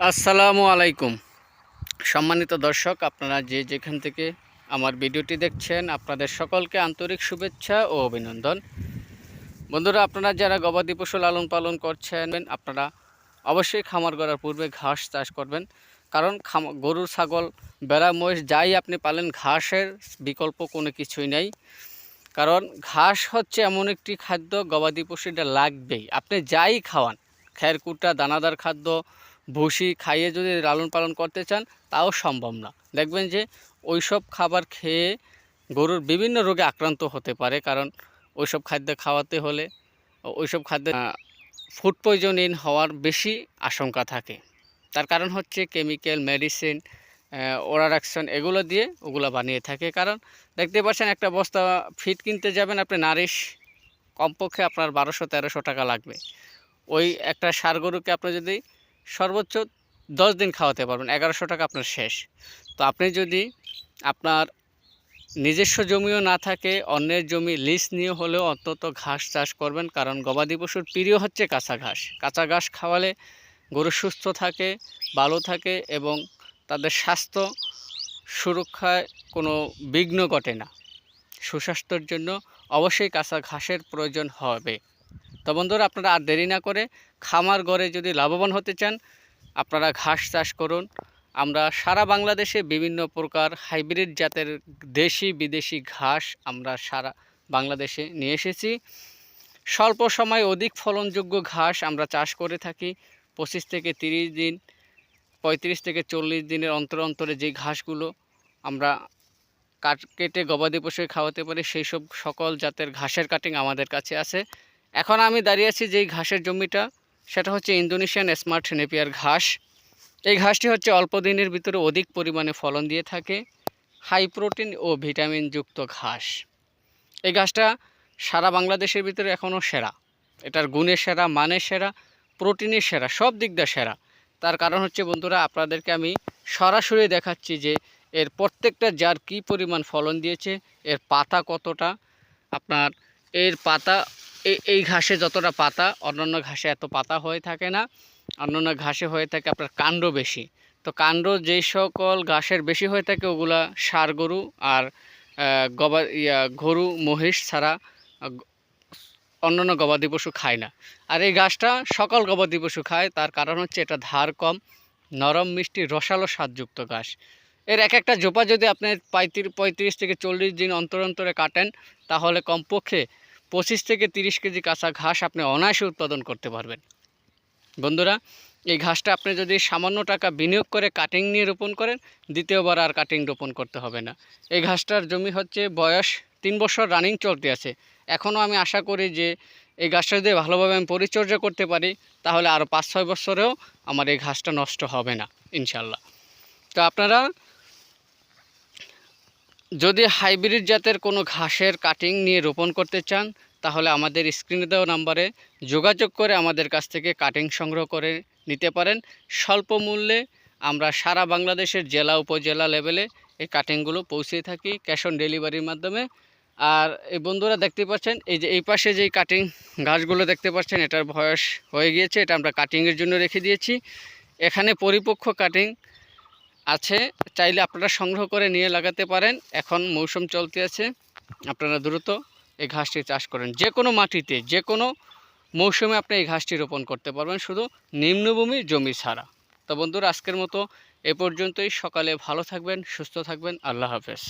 আসসালামু আলাইকুম। সম্মানিত দর্শক, আপনারা যে যেখান থেকে আমার ভিডিওটি দেখছেন, আপনাদের সকলকে আন্তরিক শুভেচ্ছা ও অভিনন্দন। বন্ধুরা, আপনারা যারা গবাদি পশু লালন পালন করছেন, আপনারা অবশ্যই খামার করার পূর্বে ঘাস চাষ করবেন। কারণ খাম গরু, ছাগল বেড়া মহিষ যাই আপনি পালেন, ঘাসের বিকল্প কোনো কিছুই নেই। কারণ ঘাস হচ্ছে এমন একটি খাদ্য, গবাদি পশুটা লাগবেই। আপনি যাই খাওয়ান খের কুটা দানাদার খাদ্য ভুসি খাইয়ে যদি লালন পালন করতে চান, তাও সম্ভব না। দেখবেন যে ওইসব খাবার খেয়ে গরুর বিভিন্ন রোগে আক্রান্ত হতে পারে, কারণ ওইসব খাদ্য খাওয়াতে হলে, ওইসব খাদ্য ফুড পয়জনিন হওয়ার বেশি আশঙ্কা থাকে। তার কারণ হচ্ছে কেমিক্যাল মেডিসিন ওরারাকশন এগুলো দিয়ে ওগুলো বানিয়ে থাকে। কারণ দেখতে পাচ্ছেন একটা বস্তা ফিট কিনতে যাবেন, আপনি নারিশ কমপক্ষে আপনার বারোশো তেরোশো টাকা লাগবে। ওই একটা সার গরুকে আপনি যদি সর্বোচ্চ দশ দিন খাওয়াতে পারবেন, এগারোশো টাকা আপনার শেষ। তো আপনি যদি আপনার নিজস্ব জমিও না থাকে, অন্যের জমি লিজ নিয়ে হলেও অন্তত ঘাস চাষ করবেন, কারণ গবাদি পশুর প্রিয় হচ্ছে কাঁচা ঘাস। কাঁচা ঘাস খাওয়ালে গরু সুস্থ থাকে, ভালো থাকে এবং তাদের স্বাস্থ্য সুরক্ষায় কোনো বিঘ্ন ঘটে না। সুস্বাস্থ্যের জন্য অবশ্যই কাঁচা ঘাসের প্রয়োজন হবে। তো বন্ধুরা, আপনারা আর দেরি না করে খামার গড়ে যদি লাভবান হতে চান, আপনারা ঘাস চাষ করুন। আমরা সারা বাংলাদেশে বিভিন্ন প্রকার হাইব্রিড জাতের দেশি বিদেশি ঘাস আমরা সারা বাংলাদেশে নিয়ে এসেছি। স্বল্প সময় অধিক ফলনযোগ্য ঘাস আমরা চাষ করে থাকি। পঁচিশ থেকে তিরিশ দিন, পঁয়ত্রিশ থেকে চল্লিশ দিনের অন্তর অন্তরে যে ঘাসগুলো আমরা কাট কেটে গবাদি পশুকে খাওয়াতে পারি, সেই সব সকল জাতের ঘাসের কাটিং আমাদের কাছে আছে। এখন আমি দাঁড়িয়ে আছি যেই ঘাসের জমিটা, সেটা হচ্ছে ইন্দোনেশিয়ান স্মার্ট নেপিয়ার ঘাস। এই ঘাসটি হচ্ছে অল্প দিনের ভিতরে অধিক পরিমাণে ফলন দিয়ে থাকে, হাই প্রোটিন ও ভিটামিনযুক্ত ঘাস। এই ঘাসটা সারা বাংলাদেশের ভিতরে এখনও সেরা। এটার গুণের সেরা মানের সেরা প্রোটিনের সেরা, সব দিক দিয়ে সেরা। তার কারণ হচ্ছে, বন্ধুরা, আপনাদেরকে আমি সরাসরি দেখাচ্ছি যে এর প্রত্যেকটা যার কি পরিমাণ ফলন দিয়েছে, এর পাতা কতটা, আপনার এর পাতা এই ঘাসে যতটা পাতা, অন্যান্য ঘাসে এত পাতা হয়ে থাকে না। অন্যান্য ঘাসে হয়ে থাকে আপনার কাণ্ড বেশি। তো কাণ্ড যেই সকল ঘাসের বেশি হয়ে থাকে, ওগুলা সার গরু আর গবা, ইয়া, গরু, মহিষ ছাড়া অন্যান্য গবাদি পশু খায় না। আর এই ঘাসটা সকল গবাদি পশু খায়, তার কারণ হচ্ছে এটা ধার কম, নরম, মিষ্টি, রসালো, স্বাদযুক্ত ঘাস। এর এক একটা জোপা যদি আপনি পঁয়ত্রিশ থেকে চল্লিশ দিন অন্তর অন্তরে কাটেন, তাহলে কমপক্ষে পঁচিশ থেকে তিরিশ কেজি কাঁচা ঘাস আপনি অনায়াসে উৎপাদন করতে পারবেন। বন্ধুরা, এই ঘাসটা আপনি যদি সামান্য টাকা বিনিয়োগ করে কাটিং নিয়ে রোপণ করেন, দ্বিতীয়বার আর কাটিং রোপণ করতে হবে না। এই ঘাসটার জমি হচ্ছে, বয়স তিন বছর রানিং চলতে আছে। এখনও আমি আশা করি যে এই ঘাসটা যদি ভালোভাবে আমি পরিচর্যা করতে পারি, তাহলে আরও পাঁচ ছয় বছরেও আমার এই ঘাসটা নষ্ট হবে না ইনশাল্লাহ তো আপনারা যদি হাইব্রিড জাতের কোনো ঘাসের কাটিং নিয়ে রোপণ করতে চান, তাহলে আমাদের স্ক্রিনে দেওয়া নাম্বারে যোগাযোগ করে আমাদের কাছ থেকে কাটিং সংগ্রহ করে নিতে পারেন। স্বল্প মূল্যে আমরা সারা বাংলাদেশের জেলা, উপজেলা লেভেলে এই কাটিংগুলো পৌঁছে থাকি ক্যাশ অন ডেলিভারির মাধ্যমে। আর এই বন্ধুরা দেখতে পাচ্ছেন, এই যে এই পাশে যেই কাটিং ঘাসগুলো দেখতে পাচ্ছেন, এটার বয়স হয়ে গিয়েছে, এটা আমরা কাটিংয়ের জন্য রেখে দিয়েছি। এখানে পরিপক্ক কাটিং আছে, চাইলে আপনারা সংগ্রহ করে নিয়ে লাগাতে পারেন। এখন মৌসুম চলতে আছে, আপনারা দ্রুত এই ঘাসটি চাষ করেন। যে কোনো মাটিতে যে কোনো মৌসুমে আপনি এই ঘাসটি রোপণ করতে পারবেন, শুধু নিম্নভূমি জমি ছাড়া। তো বন্ধুরা, আজকের মতো এ পর্যন্তই। সকালে ভালো থাকবেন, সুস্থ থাকবেন। আল্লাহ হাফেজ।